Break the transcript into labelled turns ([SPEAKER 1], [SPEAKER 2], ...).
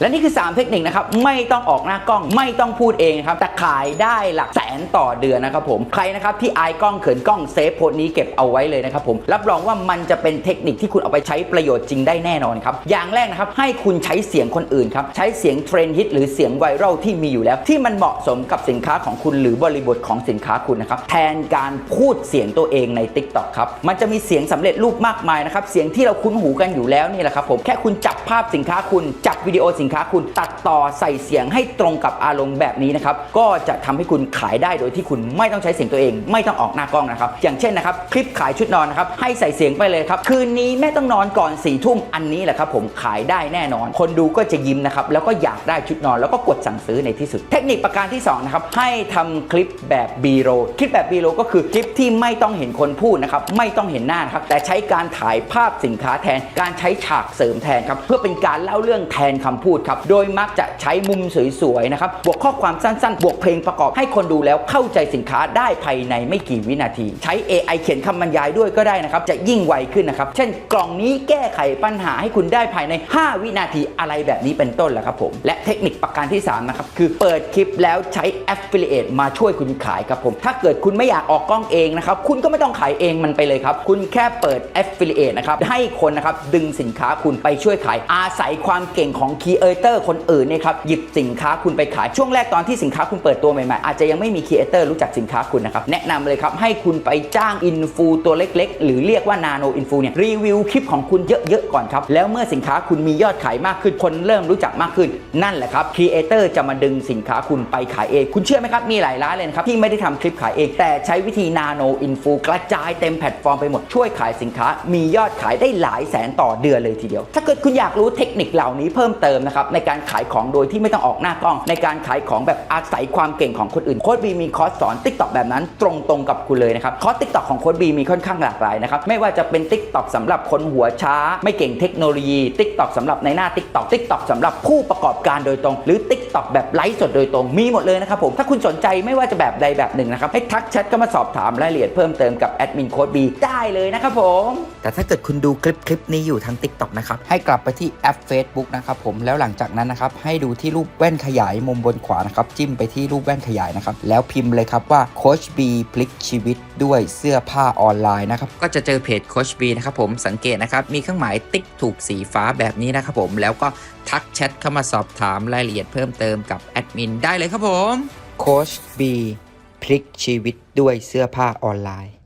[SPEAKER 1] และนี่คือ 3 เทคนิคนะครับ ไม่ต้องออกหน้ากล้องไม่ต้องพูดเองครับแต่ขายได้หลักแสนต่อเดือนนะครับผมใครนะครับที่อายกล้องเขินกล้องเซฟโพสนี้เก็บเอาไว้เลยนะครับผมรับรองว่ามันจะเป็นเทคนิคที่คุณเอาไปใช้ประโยชน์จริงได้แน่นอนครับอย่างแรกนะครับให้คุณใช้เสียงคนอื่นครับใช้เสียงเทรนด์ฮิตหรือเสียงไวรัลที่มีอยู่แล้ว ที่มันเหมาะสมกับสินค้าของคุณหรือบริบทของสินค้าคุณนะครับแทนการพูดเสียงตัวเองใน Tik t o อกครับมันจะมีเสียงสำเร็จรูปมากมายนะครับเสียงที่เราคุ้นหูกันอยู่แล้วนี่แหละครับผมแค่คุณจับภาพสินค้าคุณจับวิดีโอสินค้าคุณตัดต่อใส่เสียงให้ตรงกับอารมณ์แบบนี้นะครับก็จะทำให้คุณขายได้โดยที่คุณไม่ต้องใช้เสียงตัวเอง ไม่ต้องออกหน้ากล้องนะครับอย่างเช่นนะครับคลิปขายชุดนอนนะครับให้ใส่เสียงไปเลยครับคืนนี้แม่ต้องนอนก่อน4ี่ทุ่มอันนี้แหละครับผมขายได้แน่นอน คนดูก็จะยิ้มนะครับแล้วก็อยากได้ชุดนอน แล้วก็กดสั่งซื้อในที่สุด เทคนิคประการที่สองนะครับให้ทำคลิปแบบ B r o คลิปแบบ B r o ก็คือคลิปที่ไม่ต้องเห็นคนพูดนะครับไม่ต้องเห็นหน้านะครับแต่ใช้การถ่ายภาพสินค้าแทน การใช้ฉากเสริมแทนครับเพื่อเป็นการเล่าเรื่องแทนคำพูดครับ โดยมักจะใช้มุมสวยๆนะครับ บวกข้อความสั้นๆ บวกเพลงประกอบให้คนดูแล้วเข้าใจสินค้าได้ภายในไม่กี่วินาที ใช้ AI เขียนคำบรรยายด้วยก็ได้นะครับ จะยิ่งไวขึ้นนะครับ เช่นกล่องนี้แก้ไขปัญหาให้คุณได้ภายใน 5 วินาทีอะไรแบบนี้เป็นต้นแหละครับผม และเทคนิคประการที่3นะครับคือเปิดคลิปแล้วใช้ Affiliate มาช่วยคุณขายครับผม ถ้าเกิดคุณไม่อยากออกกล้องเองนะครับคุณก็ไม่ต้องขายเองมันไปเลยครับคุณแค่เปิด Affiliate นะครับให้คนนะครับดึงสินค้าคุณไปช่วยขายอาศัยความเก่งของ Creator คนอื่นเนี่ยครับหยิบสินค้าคุณไปขายช่วงแรกตอนที่สินค้าคุณเปิดตัวใหม่ๆ อาจจะยังไม่มี Creator รู้จักสินค้าคุณนะครับแนะนำเลยครับให้คุณไปจ้างอินฟูตัวเล็กๆ หรือเรียกว่านาโนอินฟูเนี่ยรีวิวคลิปของคุณเยอะๆก่อนครับแล้วเมื่อสินค้าคุณมียอดขายมากขึ้นคนเริ่มรู้จักมากขึ้นนั่นแหละครับ Creator จะมาดึงสินค้าคุณไปขายเอง คุณเชื่อไหมครับมีหลายร้านเลยครับที่ไม่ได้ทำคลิปขายเอง แต่ใช้วิธีนาโนอินฟูกระจายเต็มแพลตฟอร์มไปหมดช่วยขายสินค้า มียอดขายได้หลายแสนต่อเดือนเลยทีเดียว ถ้าเกิดคุณอยากรู้เทคนิคเหล่านี้เพิ่มเติมนะครับในการขายของโดยที่ไม่ต้องออกหน้ากล้อง ในการขายของแบบอาศัยความเก่งของคนอื่นโค้ดบีมีคอร์สสอน t ิ k t o k แบบนั้นตรงๆกับคุณเลยนะครับคอร์ส t ิ k t o k ของโค้ดบีมีค่อนข้างหลากหลายนะครับไม่ว่าจะเป็น t ิ k t o k สำหรับคนหัวช้า ไม่เก่งเทคโนโลยี t ิ k t o k สำหรับในหน้า t ิ k t o k t ิ k t o k สำหรับผู้ประกอบการโดยตรง หรือ t ิ k t o k แบบไลฟ์สดโดยตรงมีหมดเลยนะครับผมถ้าคุณสนใจไม่ว่าจะแบบใดแบบหนึ่งนะครับให้ทักแชทเข้ามาสอบถามรายละเอียดเพิ่มเติมกับแอดมินโค้ดบีได้เลยนะครับผมแต่ถ้าเกิดคุณดูคลิปคลิปนี้อยู่ทาง TikTok นะครับให้กลับไปที่แอป Facebook นะครับผมแล้วหลังจากนั้นนะครับให้ดูที่รูปแว่นขยายมุมบนขวานะครับจิ้มไปที่รูปแว่นขยายนะครับแล้วพิมพ์เลยครับว่าโคชบีพลิกชีวิตด้วยเสื้อผ้าออนไลน์นะครับก็จะเจอเพจโคชบีนะครับผมสังเกตนะครับมีเครื่องหมายติ๊กถูกสีฟ้าแบบนี้นะครับผมแล้วก็ทักแชทเข้ามาสอบถามรายละเอียดเพิ่มเติมกับแอดมินได้เลยครับผมโคชบีพลิกชีวิตด้วยเสื้อผ้าออนไลน์